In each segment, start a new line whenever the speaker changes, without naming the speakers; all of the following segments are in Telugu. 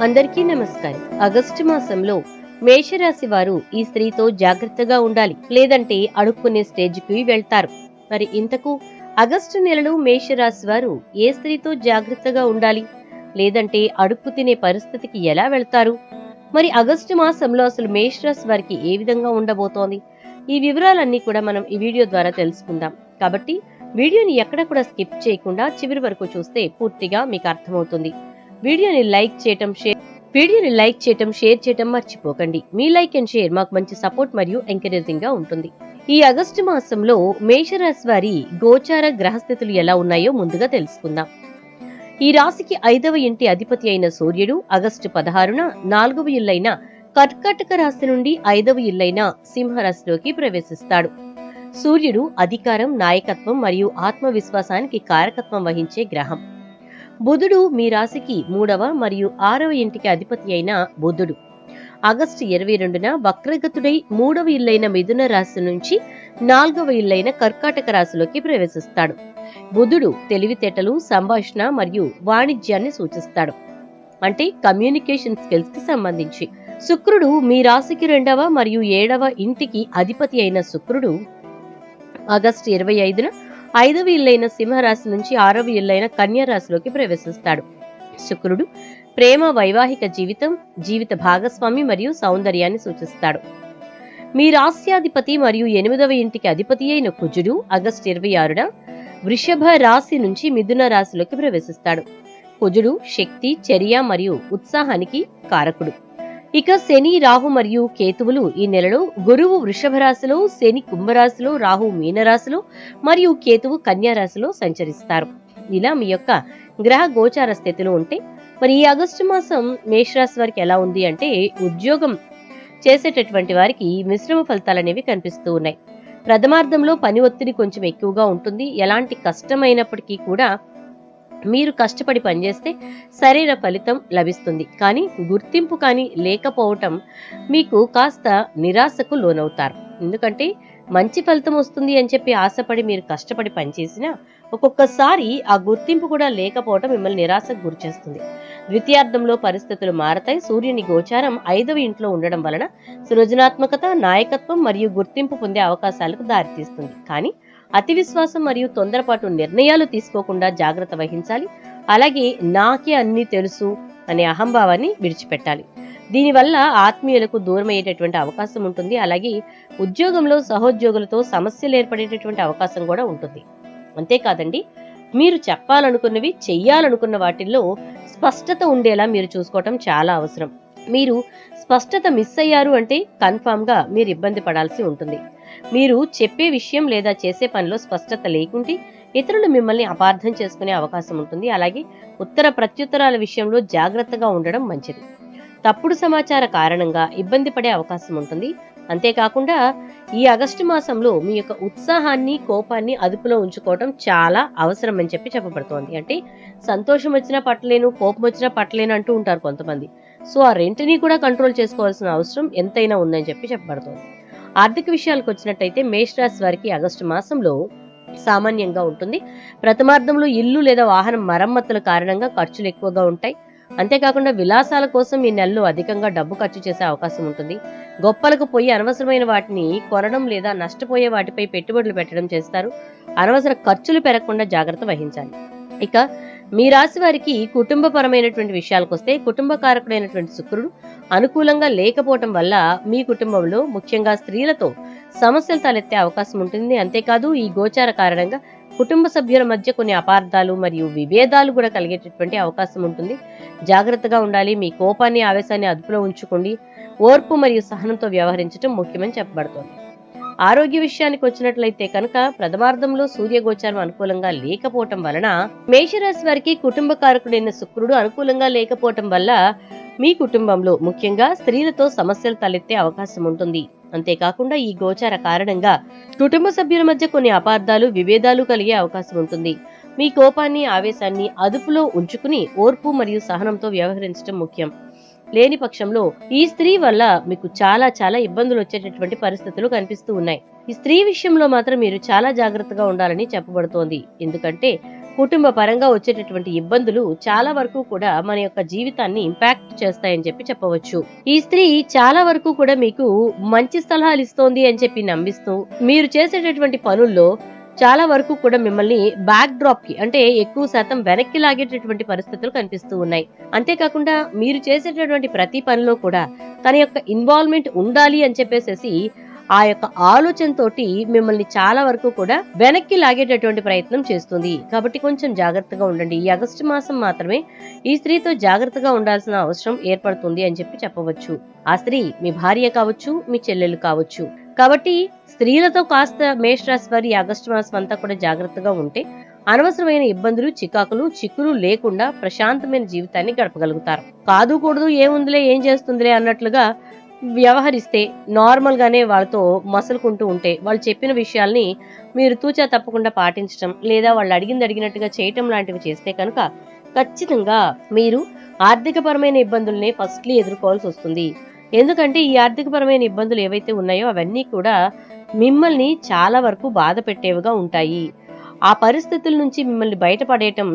అందరికీ నమస్కారం. ఆగస్టు మాసంలో మేషరాశి వారు ఈ స్త్రీతో జాగ్రత్తగా ఉండాలి. లేదంటే అడుక్కునే స్టేజ్కి వెళ్తారు. మరి ఇంతకు ఆగస్టు నెలలో మేషరాశి వారు ఏ స్త్రీతో జాగ్రత్తగా ఉండాలి? లేదంటే అడుక్కు తినే పరిస్థితికి ఎలా వెళ్తారు? మరి ఆగస్టు మాసంలో అసలు మేషరాశి వారికి ఏ విధంగా ఉండబోతోంది? ఈ వివరాలన్నీ కూడా మనం ఈ వీడియో ద్వారా తెలుసుకుందాం. కాబట్టి వీడియోని ఎక్కడ కూడా స్కిప్ చేయకుండా చివరి వరకు చూస్తే పూర్తిగా మీకు అర్థమవుతుంది. వీడియోని లైక్ చేయటం షేర్ వీడియోని లైక్ చేయటం షేర్ చేయటం మర్చిపోకండి. మీ లైక్ అండ్ షేర్ మాకు మంచి సపోర్ట్ మరియు ఎంకరేజింగ్గా ఉంటుంది. ఈ ఆగస్టు మాసంలో మేషరాశి వారి గోచార గ్రహస్థితులు ఎలా ఉన్నాయో ముందుగా తెలుసుకుందాం. ఈ రాశికి ఐదవ ఇంటి అధిపతి అయిన సూర్యుడు ఆగస్టు పదహారున నాలుగవ ఇల్లైన కర్కాటక రాశి నుండి ఐదవ ఇల్లైన సింహరాశిలోకి ప్రవేశిస్తాడు. సూర్యుడు అధికారం నాయకత్వం మరియు ఆత్మవిశ్వాసానికి కారకత్వం వహించే గ్రహం. బుధుడు మీ రాశికి మూడవ మరియు ఆరవ ఇంటికి అధిపతి అయిన బుధుడు. ఆగస్టు ఇరవై రెండున వక్రగతుడై మూడవ ఇల్లైన మిథున రాశి నుంచి నాలుగవ ఇల్లైన కర్కాటక రాశిలోకి ప్రవేశిస్తాడు. బుధుడు తెలివితేటలు సంభాషణ మరియు వాణిజ్యాన్ని సూచిస్తాడు. అంటే కమ్యూనికేషన్ స్కిల్స్కి సంబంధించి. శుక్రుడు మీ రాశికి రెండవ మరియు ఏడవ ఇంటికి అధిపతి అయిన శుక్రుడు ఆగస్టు ఇరవై ఐదున ఐదవ ఇల్లైన సింహరాశి నుంచి ఆరవ ఇల్లైన కన్యారాశిలోకి ప్రవేశిస్తాడు. శుక్రుడు ప్రేమ వైవాహిక జీవితం జీవిత భాగస్వామి మరియు సౌందర్యాన్ని సూచిస్తాడు. మీ రాస్యాధిపతి మరియు ఎనిమిదవ ఇంటికి అధిపతి అయిన కుజుడు ఆగస్టు ఇరవై ఆరున వృషభ రాశి నుంచి మిథున రాశిలోకి ప్రవేశిస్తాడు. కుజుడు శక్తి చర్య మరియు ఉత్సాహానికి కారకుడు. ఇక శని రాహు మరియు కేతువులు ఈ నెలలో గురువు వృషభ రాశిలో శని కుంభరాశిలో రాహు మీనరాశిలో మరియు కేతువు కన్యారాశిలో సంచరిస్తారు. ఇలా మీ యొక్క గ్రహ గోచార స్థితిలో ఉంటే మరి ఈ ఆగస్టు మాసం మేషరాశి వారికి ఎలా ఉంది అంటే ఉద్యోగం చేసేటటువంటి వారికి మిశ్రమ ఫలితాలు అనేవి కనిపిస్తూ ఉన్నాయి. ప్రథమార్థంలో పని ఒత్తిడి కొంచెం ఎక్కువగా ఉంటుంది. ఎలాంటి కష్టమైనప్పటికీ కూడా మీరు కష్టపడి పనిచేస్తే సరైన ఫలితం లభిస్తుంది. కానీ గుర్తింపు కానీ లేకపోవటం మీకు కాస్త నిరాశకు లోనవుతారు. ఎందుకంటే మంచి ఫలితం వస్తుంది అని చెప్పి ఆశపడి మీరు కష్టపడి పనిచేసినా ఒక్కొక్కసారి ఆ గుర్తింపు కూడా లేకపోవటం మిమ్మల్ని నిరాశకు గురిచేస్తుంది ద్వితీయార్థంలో పరిస్థితులు మారతాయి. సూర్యుని గోచారం ఐదవ ఇంట్లో ఉండడం వలన సృజనాత్మకత నాయకత్వం మరియు గుర్తింపు పొందే అవకాశాలకు దారితీస్తుంది. కానీ అతి విశ్వాసం మరియు తొందరపాటు నిర్ణయాలు తీసుకోకుండా జాగ్రత్త వహించాలి. అలాగే నాకే అన్ని తెలుసు అనే అహంభావాన్ని విడిచిపెట్టాలి. దీనివల్ల ఆత్మీయులకు దూరం అయ్యేటటువంటి అవకాశం ఉంటుంది. అలాగే ఉద్యోగంలో సహోద్యోగులతో సమస్యలు ఏర్పడేటటువంటి అవకాశం కూడా ఉంటుంది. అంతేకాదండి మీరు చెప్పాలనుకున్నవి చెయ్యాలనుకున్న వాటిల్లో స్పష్టత ఉండేలా మీరు చూసుకోవటం చాలా అవసరం. మీరు స్పష్టత మిస్ అయ్యారు అంటే కన్ఫామ్గా మీరు ఇబ్బంది పడాల్సి ఉంటుంది. మీరు చెప్పే విషయం లేదా చేసే పనిలో స్పష్టత లేకుంటే ఇతరులు మిమ్మల్ని అపార్థం చేసుకునే అవకాశం ఉంటుంది. అలాగే ఉత్తర ప్రత్యుత్తరాల విషయంలో జాగ్రత్తగా ఉండడం మంచిది. తప్పుడు సమాచార కారణంగా ఇబ్బంది పడే అవకాశం ఉంటుంది. అంతేకాకుండా ఈ ఆగస్టు మాసంలో మీ యొక్క ఉత్సాహాన్ని కోపాన్ని అదుపులో ఉంచుకోవడం చాలా అవసరం అని చెప్పి చెప్పబడుతోంది. అంటే సంతోషం వచ్చినా పట్టలేను కోపం వచ్చినా పట్టలేను అంటూ ఉంటారు కొంతమంది. సో ఆ రెంటిని కూడా కంట్రోల్ చేసుకోవాల్సిన అవసరం ఎంతైనా ఉందని చెప్పి చెప్పబడుతోంది. ఆర్థిక విషయాలకు వచ్చినట్టయితే మేషరాశి వారికి ఆగస్టు మాసంలో సామాన్యంగా ఉంటుంది. ప్రథమార్థంలో ఇల్లు లేదా వాహనం మరమ్మతుల కారణంగా ఖర్చులు ఎక్కువగా ఉంటాయి. అంతేకాకుండా విలాసాల కోసం ఈ నెలలో అధికంగా డబ్బు ఖర్చు చేసే అవకాశం ఉంటుంది. గొప్పలకు పోయి అనవసరమైన వాటిని కొనడం లేదా నష్టపోయే వాటిపై పెట్టుబడులు పెట్టడం చేస్తారు. అనవసర ఖర్చులు పెరగకుండా జాగ్రత్త వహించాలి. ఇక మీ రాశి వారికి కుటుంబపరమైనటువంటి విషయాలకు వస్తే కుటుంబ కారకుడైనటువంటి శుక్రుడు అనుకూలంగా లేకపోవటం వల్ల మీ కుటుంబంలో ముఖ్యంగా స్త్రీలతో సమస్యలు తలెత్తే అవకాశం ఉంటుంది. అంతేకాదు ఈ గోచార కారణంగా కుటుంబ సభ్యుల మధ్య కొన్ని అపార్థాలు మరియు విభేదాలు కూడా కలిగేటటువంటి అవకాశం ఉంటుంది. జాగ్రత్తగా ఉండాలి. మీ కోపాన్ని ఆవేశాన్ని అదుపులో ఉంచుకోండి. ఓర్పు మరియు సహనంతో వ్యవహరించడం ముఖ్యమని చెప్పబడుతోంది. ఆరోగ్య విషయానికి వచ్చినట్లయితే కనుక ప్రథమార్థంలో సూర్యగోచారం అనుకూలంగా లేకపోవటం వలన మేషరాశి వారికి కుటుంబ కారకుడైన శుక్రుడు అనుకూలంగా లేకపోవటం వల్ల మీ కుటుంబంలో ముఖ్యంగా స్త్రీలతో సమస్యలు తలెత్తే అవకాశం ఉంటుంది. అంతేకాకుండా ఈ గోచార కారణంగా కుటుంబ సభ్యుల మధ్య కొన్ని అపార్థాలు విభేదాలు కలిగే అవకాశం ఉంటుంది. మీ కోపాన్ని ఆవేశాన్ని అదుపులో ఉంచుకుని ఓర్పు మరియు సహనంతో వ్యవహరించడం ముఖ్యం. లేని పక్షంలో ఈ స్త్రీ వల్ల మీకు చాలా చాలా ఇబ్బందులు వచ్చేటటువంటి పరిస్థితులు కనిపిస్తూ ఉన్నాయి. ఈ స్త్రీ విషయంలో మాత్రం మీరు చాలా జాగ్రత్తగా ఉండాలని చెప్పబడుతోంది. ఎందుకంటే కుటుంబ పరంగా వచ్చేటటువంటి ఇబ్బందులు చాలా వరకు కూడా మన యొక్క జీవితాన్ని ఇంపాక్ట్ చేస్తాయని చెప్పి చెప్పవచ్చు. ఈ స్త్రీ చాలా వరకు కూడా మీకు మంచి సలహాలు ఇస్తోంది అని చెప్పి నమ్మిస్తూ మీరు చేసేటటువంటి పనుల్లో చాలా వరకు కూడా మిమ్మల్ని బ్యాక్ డ్రాప్కి అంటే ఎక్కువ శాతం వెనక్కి లాగేటటువంటి పరిస్థితులు కనిపిస్తూ ఉన్నాయి. అంతేకాకుండా మీరు చేసేటటువంటి ప్రతి పనిలో కూడా తన యొక్క ఇన్వాల్వ్మెంట్ ఉండాలి అని చెప్పేసేసి ఆ యొక్క ఆలోచనతోటి మిమ్మల్ని చాలా వరకు కూడా వెనక్కి లాగేటటువంటి ప్రయత్నం చేస్తుంది. కాబట్టి కొంచెం జాగ్రత్తగా ఉండండి. ఈ ఆగస్టు మాసం మాత్రమే ఈ స్త్రీతో జాగ్రత్తగా ఉండాల్సిన అవసరం ఏర్పడుతుంది అని చెప్పి చెప్పవచ్చు. ఆ స్త్రీ మీ భార్య కావచ్చు మీ చెల్లెలు కావచ్చు. కాబట్టి స్త్రీలతో కాస్త మేషరాశి వారి ఆగస్టు మాసం అంతా కూడా జాగ్రత్తగా ఉంటే అనవసరమైన ఇబ్బందులు చికాకులు చిక్కులు లేకుండా ప్రశాంతమైన జీవితాన్ని గడపగలుగుతారు. కాదు కూడదు ఏముందిలే ఏం చేస్తుందిలే అన్నట్లుగా వ్యవహరిస్తే నార్మల్ గానే వాళ్ళతో మసలుకుంటూ ఉంటే వాళ్ళు చెప్పిన విషయాల్ని మీరు తూచా తప్పకుండా పాటించడం లేదా వాళ్ళు అడిగింది అడిగినట్టుగా చేయటం లాంటివి చేస్తే కనుక ఖచ్చితంగా మీరు ఆర్థికపరమైన ఇబ్బందుల్ని ఫస్ట్లీ ఎదుర్కోవాల్సి వస్తుంది. ఎందుకంటే ఈ ఆర్థికపరమైన ఇబ్బందులు ఏవైతే ఉన్నాయో అవన్నీ కూడా మిమ్మల్ని చాలా వరకు బాధ పెట్టేవిగా ఉంటాయి. ఆ పరిస్థితుల నుంచి మిమ్మల్ని బయటపడేయటం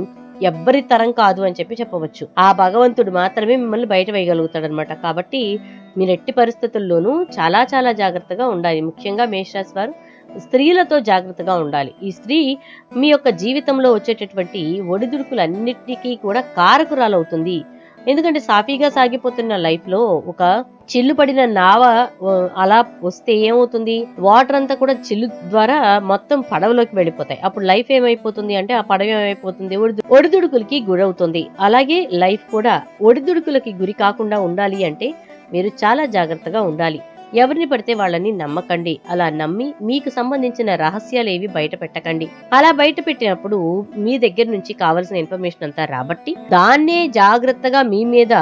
ఎవ్వరి తరం కాదు అని చెప్పి చెప్పవచ్చు. ఆ భగవంతుడు మాత్రమే మిమ్మల్ని బయట వేయగలుగుతాడనమాట కాబట్టి మీరు ఎట్టి పరిస్థితుల్లోనూ చాలా చాలా జాగ్రత్తగా ఉండాలి. ముఖ్యంగా మేషరాశి వారు స్త్రీలతో జాగ్రత్తగా ఉండాలి. ఈ స్త్రీ మీ యొక్క జీవితంలో వచ్చేటటువంటి ఒడిదుడుకులన్నిటికీ కూడా కారకురాలవుతుంది. ఎందుకంటే సాఫీగా సాగిపోతున్న లైఫ్లో ఒక చిల్లు పడిన నావ అలా వస్తే ఏమవుతుంది? వాటర్ అంతా కూడా చిల్లు ద్వారా మొత్తం పడవలోకి వెళ్ళిపోతాయి. అప్పుడు లైఫ్ ఏమైపోతుంది అంటే ఆ పడవ ఏమైపోతుంది? ఒడిదుడుకులకి గురవుతుంది. అలాగే లైఫ్ కూడా ఒడిదుడుకులకి గురి కాకుండా ఉండాలి అంటే మీరు చాలా జాగ్రత్తగా ఉండాలి. ఎవరిని పడితే వాళ్ళని నమ్మకండి. అలా నమ్మి మీకు సంబంధించిన రహస్యాలు ఏవి బయట పెట్టకండి. అలా బయట పెట్టినప్పుడు మీ దగ్గర నుంచి కావలసిన ఇన్ఫర్మేషన్ అంతా రాబట్టి దాన్నే జాగ్రత్తగా మీ మీద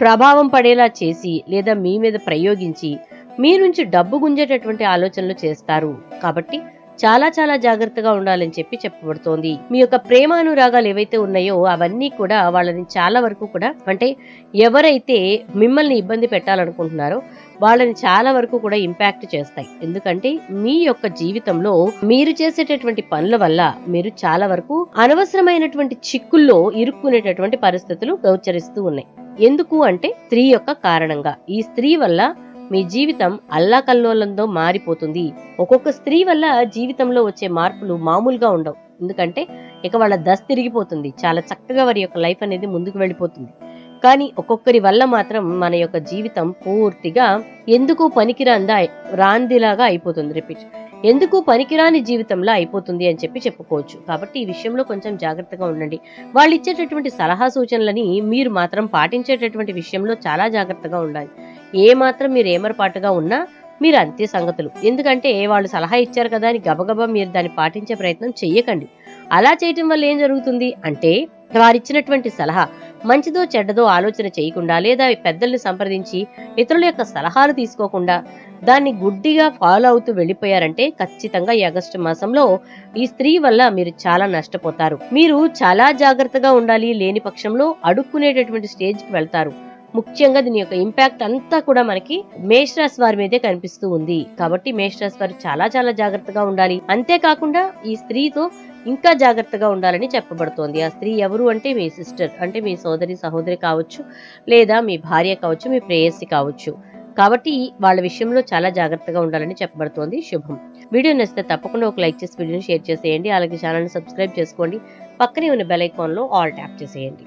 ప్రభావం పడేలా చేసి లేదా మీ మీద ప్రయోగించి మీ నుంచి డబ్బు గుంజేటటువంటి ఆలోచనలు చేస్తారు. కాబట్టి చాలా చాలా జాగ్రత్తగా ఉండాలని చెప్పి చెప్పబడుతోంది. మీ యొక్క ప్రేమానురాగాలు ఏవైతే ఉన్నాయో అవన్నీ కూడా వాళ్ళని చాలా వరకు కూడా అంటే ఎవరైతే మిమ్మల్ని ఇబ్బంది పెట్టాలనుకుంటున్నారో వాళ్ళని చాలా వరకు కూడా ఇంపాక్ట్ చేస్తాయి. ఎందుకంటే మీ యొక్క జీవితంలో మీరు చేసేటటువంటి పనుల వల్ల మీరు చాలా వరకు అనవసరమైనటువంటి చిక్కుల్లో ఇరుక్కునేటటువంటి పరిస్థితులు గోచరిస్తూ ఉన్నాయి. ఎందుకు అంటే స్త్రీ యొక్క కారణంగా. ఈ స్త్రీ వల్ల మీ జీవితం అల్లాకల్లోలంతో మారిపోతుంది. ఒక్కొక్క స్త్రీ వల్ల జీవితంలో వచ్చే మార్పులు మామూలుగా ఉండవు. ఎందుకంటే ఇక వాళ్ళ దశ తిరిగిపోతుంది. చాలా చక్కగా వారి యొక్క లైఫ్ అనేది ముందుకు వెళ్ళిపోతుంది. కానీ ఒక్కొక్కరి వల్ల మాత్రం మన యొక్క జీవితం పూర్తిగా ఎందుకు పనికిరాందా రాందిలాగా అయిపోతుంది. రిపీట్. ఎందుకు పనికిరాని జీవితంలో అయిపోతుంది అని చెప్పి చెప్పుకోవచ్చు. కాబట్టి ఈ విషయంలో కొంచెం జాగ్రత్తగా ఉండండి. వాళ్ళు ఇచ్చేటటువంటి సలహా సూచనలని మీరు మాత్రం పాటించేటటువంటి విషయంలో చాలా జాగ్రత్తగా ఉండాలి. ఏ మాత్రం మీరు ఏమరపాటుగా ఉన్నా మీరు అంతే సంగతులు. ఎందుకంటే వాళ్ళు సలహా ఇచ్చారు కదా అని గబగబా మీరు దాన్ని పాటించే ప్రయత్నం చెయ్యకండి. అలా చేయటం వల్ల ఏం జరుగుతుంది అంటే వారిచ్చినటువంటి సలహా మంచిదో చెడ్డదో ఆలోచన చేయకుండా లేదా పెద్దల్ని సంప్రదించి ఇతరుల యొక్క సలహాలు తీసుకోకుండా దాన్ని గుడ్డిగా ఫాలో అవుతూ వెళ్ళిపోయారంటే ఖచ్చితంగా ఈ ఆగస్టు మాసంలో ఈ స్త్రీ వల్ల మీరు చాలా నష్టపోతారు. మీరు చాలా జాగ్రత్తగా ఉండాలి లేని పక్షంలో అడుక్కునేటటువంటి స్టేజ్కి వెళ్తారు. ముఖ్యంగా దీని యొక్క ఇంపాక్ట్ అంతా కూడా మనకి మేషరాశి వారి మీదే కనిపిస్తూ ఉంది. కాబట్టి మేషరాశి వారు చాలా చాలా జాగ్రత్తగా ఉండాలి. అంతేకాకుండా ఈ స్త్రీతో ఇంకా జాగ్రత్తగా ఉండాలని చెప్పబడుతోంది. ఆ స్త్రీ ఎవరు అంటే మీ సిస్టర్ అంటే మీ సోదరి సహోదరి కావచ్చు లేదా మీ భార్య కావచ్చు మీ ప్రేయసి కావచ్చు. కాబట్టి వాళ్ళ విషయంలో చాలా జాగ్రత్తగా ఉండాలని చెప్పబడుతోంది. శుభం. వీడియో నచ్చితే తప్పకుండా ఒక లైక్ చేసి వీడియోని షేర్ చేసేయండి. అలాగే ఛానల్ని సబ్స్క్రైబ్ చేసుకోండి. పక్కనే ఉన్న బెల్ ఐకాన్లో ఆల్ ట్యాప్ చేసేయండి.